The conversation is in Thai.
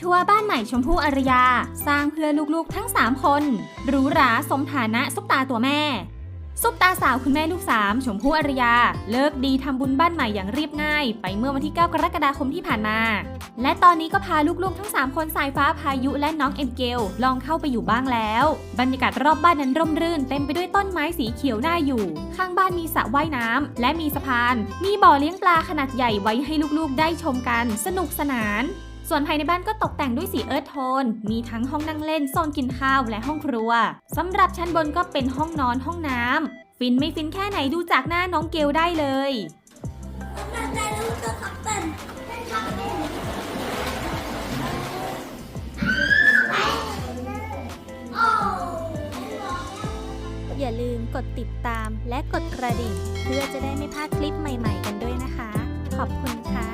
ทัวร์บ้านใหม่ชมพู่อารยา สร้างเพื่อลูกๆทั้ง 3 คนหรูหราสมฐานะซุปตาตัวแม่ ซุปตาสาวคุณแม่ลูกสามชมพู่อารยา เลิกดีทำบุญบ้านใหม่อย่างเรียบง่าย ไปเมื่อวันที่ 9 กรกฎาคมที่ผ่านมา และตอนนี้ก็พาลูกๆทั้ง 3 คนสายฟ้าพายุและน้องเอ็นเกลลองเข้าไปอยู่บ้างแล้ว บรรยากาศรอบบ้านนั้นร่มรื่น เต็มไปด้วยต้นไม้สีเขียวน่าอยู่ ข้างบ้านมีสระว่ายน้ำและมีสะพาน มีบ่อเลี้ยงปลาขนาดใหญ่ไว้ให้ลูกๆได้ชมกัน สนุกสนาน ส่วนภายในบ้านก็ตกแต่งด้วยสีเอิร์ธโทน มีทั้งห้องนั่งเล่น โซนกินข้าวและห้องครัว สำหรับชั้นบนก็เป็นห้องนอนห้องน้ำ ฟินไม่ฟินแค่ไหนดูจากหน้าน้องเกลได้เลยอย่าลืมกดติดตามและกดกระดิ่ง เพื่อจะได้ไม่พลาดคลิปใหม่ๆกันด้วยนะคะ ขอบคุณค่ะ